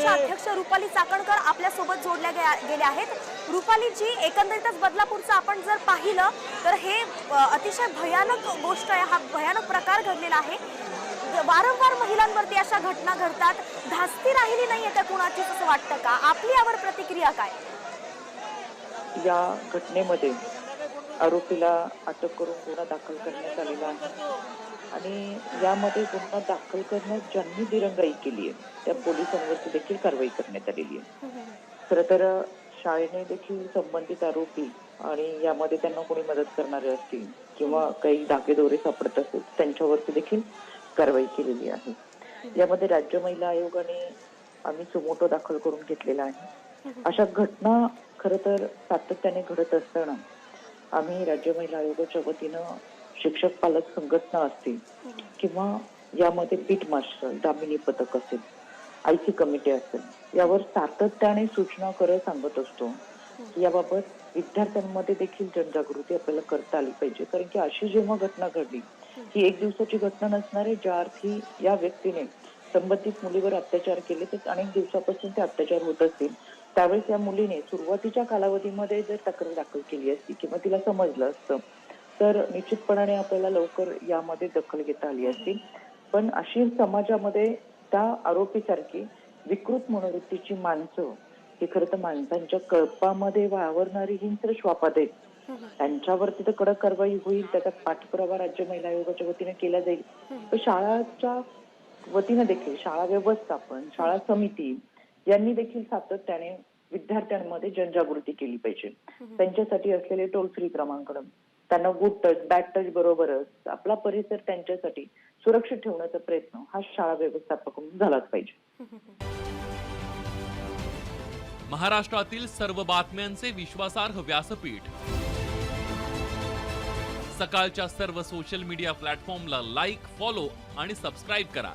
संघाच्या अध्यक्ष रुपाली चाकणकर आपल्यासोबत जोडल्या गे- गेल्या आहेत. रुपालीजी एकंदरीतच बदलापूरचं आपण जर पाहिलं तर हे अतिशय भयानक गोष्ट आहे. हा भयानक प्रकार घडलेला आहे. वारंवार महिलांवरती अशा घटना घडतात. धास्ती राहिली नाहीये त्या कुणाचीच असं वाटतं का? आपली यावर प्रतिक्रिया काय? या घटनेमध्ये आरोपीला अटक करून गुन्हा दाखल करण्यात आलेला आहे. आणि यामध्ये गुन्हा दाखल करण्यात ज्यांनी दिरंगाई केली आहे त्या पोलिसांवरती देखील कारवाई करण्यात आलेली आहे. खर तर शाळेने देखील संबंधित आरोपी आणि यामध्ये त्यांना कोणी मदत करणारे असतील किंवा काही धागेदोरे सापडत असतील त्यांच्यावरती देखील कारवाई केलेली आहे. यामध्ये राज्य महिला आयोगाने आम्ही सुमोटो दाखल करून घेतलेला आहे. अशा घटना खर तर सातत्याने घडत असताना आम्ही राज्य महिला आयोगाच्या वतीनं शिक्षक पालक संघटना असतील किंवा यामध्ये पीठ मास्टर दामिनी पथक असेल आयसी कमिटी असेल यावर सातत्याने सूचना करत सांगत असतो. याबाबत विद्यार्थ्यांमध्ये देखील जनजागृती आपल्याला करता आली पाहिजे. कारण की अशी जेव्हा घटना घडली ही एक दिवसाची घटना नसणार आहे ज्या अर्थी या व्यक्तीने संबंधित मुलीवर अत्याचार केले तर अनेक दिवसापासून ते अत्याचार होत असतील. त्यावेळेस या मुलीने सुरुवातीच्या कालावधीमध्ये जर तक्रार दाखल केली असती किंवा तिला समजलं असतं तर निश्चितपणाने आपल्याला लवकर यामध्ये दखल घेता आली असती. पण अशी समाजामध्ये त्या आरोपीसारखी विकृत मनोवृत्तीची माणसं ही खरं तर माणसांच्या कळपामध्ये वावरणारी हिंस्र श्वापात आहेत त्यांच्यावरती तर कडक कारवाई होईल त्याचा पाठपुरावा राज्य महिला आयोगाच्या वतीने केला जाईल. तर शाळाच्या वतीनं देखील शाळा व्यवस्थापन शाळा समिती यांनी देखील सातत्याने विद्यार्थ्यांमध्ये जनजागृती केली पाहिजे. त्यांच्यासाठी असलेले टोल फ्री क्रमांक त्यांना गुड टच बॅड टच बरोबरच आपला परिसर त्यांच्यासाठी सुरक्षित ठेवण्याचा प्रयत्न हा शाळा व्यवस्थापकडून झालाच पाहिजे. महाराष्ट्रातील सर्व बातम्यांचे विश्वासार्ह व्यासपीठ. सकाळच्या सर्व सोशल मीडिया प्लॅटफॉर्मला लाईक फॉलो आणि सबस्क्राईब करा.